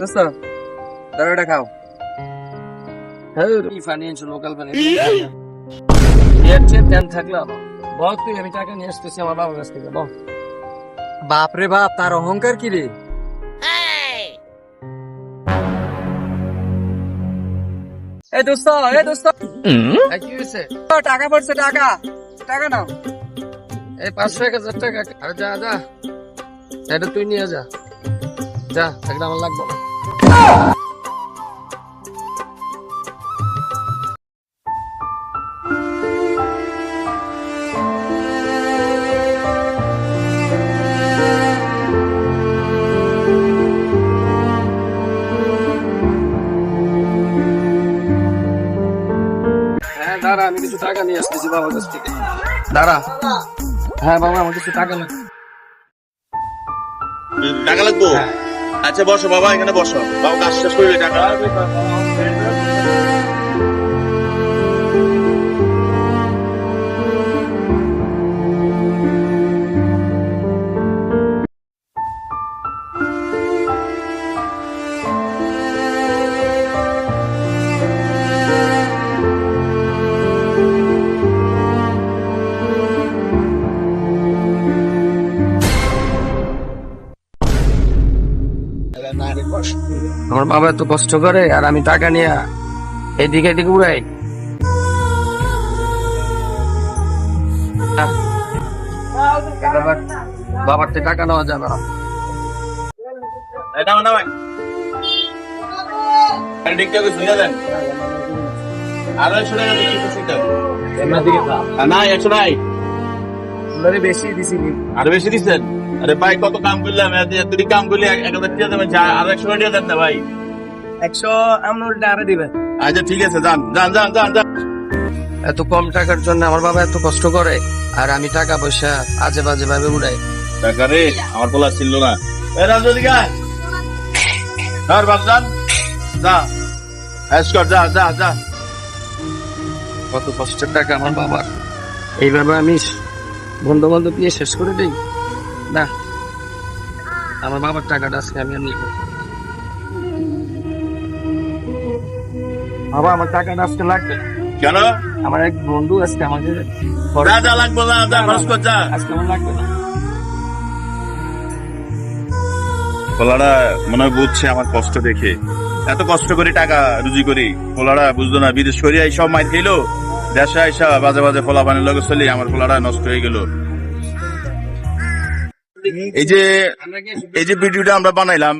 দোস্ত ধরো এটা খাও কি ফাইন্যান্স লোকাল ফাইন্যান্স এর চেয়ে টেন বল তুই আমি টাকা নিয়ে আসতেছি আমার বাবার কাছ থেকে বল। বাপ রে বাপ তার অহংকার কি রে? এই দোস্ত এই দোস্ত। এই কি হয়েছে? টাকা পড়ছে টাকা। টাকা নাও। এই পাঁচশো এক হাজার টাকা। আরে যা যা। এটা তুই নিয়ে যা। যা একটা আমার লাগবে। না হ্যাঁ দাঁড়া আমি কিছু টাকা নিয়ে আসতেছি বাবার কাছ থেকে। দাঁড়া। হ্যাঁ বাবা আমার কিছু টাকা লাগবে। টাকা লাগবো? আচ্ছা বসো বাবা এখানে বসো। বাবা কাজ শেষ করলে টাকা। আমার বাবা এত কষ্ট করে আর আমি টাকা নিয়ে এদিকে এদিকে উড়াই। বাবার- থেকে টাকা নেওয়া যাবে না। এটা না ভাই আরে একশো টাকা দিচ্ছি না একশো নাই। বেশি দিছি আরও বেশি দিচ্ছেন? আরে ভাই কত কাম করলাম? এত এতটি কাম করলে এক এক হাজার টাকা দেবেন। যা- আরও একশো টাকা দেন না ভাই। একশো আমার আরে দিবেন। আচ্ছা ঠিক আছে যান যান যান যান যান। এত কম টাকার জন্য আমার বাবা এত কষ্ট করে আর আমি টাকা পয়সা আজে বাজে ভাবে উড়াই। টাকা রে আমার পোলা ছিল না। এ ধর যা। এস যা যা যা। কত কষ্টের টাকা আমার বাবার। এইভাবে আমি বন্ধু বান্ধব দিয়ে শেষ করে দিই। না। আমার বাবার টাকাটা আজকে আমি আর নিব বাবা আমার টাকাটা আজকে লাগবে কেন? আমার এক বন্ধু আজকে আমাকে যা যা লাগবো না যা খরচ কর যা। আজকে আমার লাগবে না। পোলারা মনে হয় বুঝছে আমার কষ্ট দেখে। এত কষ্ট করে টাকা রুজি করি। পোলারা বুঝলো না বিদেশ করি এই সব মাইর খেলো দেশে আইসা বাজে বাজে ফলা বানের লগে চলে আমার পোলারা নষ্ট হয়ে গেল। এই যে এই যে ভিডিওটা আমরা বানাইলাম,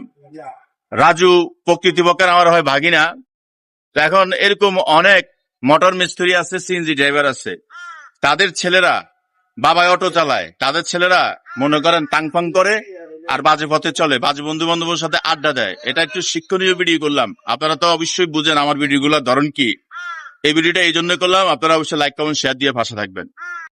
রাজু প্রকৃতিপক্ষের আমার হয় ভাগিনা। এখন এরকম অনেক মোটর মিস্ত্রি আছে, সিএনজি ড্রাইভার আছে। তাদের ছেলেরা বাবা অটো চালায়। তাদের ছেলেরা মনে করেন টাংফাং করে আর বাজে পথে চলে। বাজে বন্ধু বান্ধবের সাথে আড্ডা দেয়। এটা একটু শিক্ষণীয় ভিডিও করলাম। আপনারা তো অবশ্যই বুঝেন আমার ভিডিও ভিডিওগুলোর ধরন কি। এই ভিডিওটা এই জন্য করলাম। আপনারা অবশ্যই লাইক কমেন্ট শেয়ার দিয়ে ভাষা থাকবেন।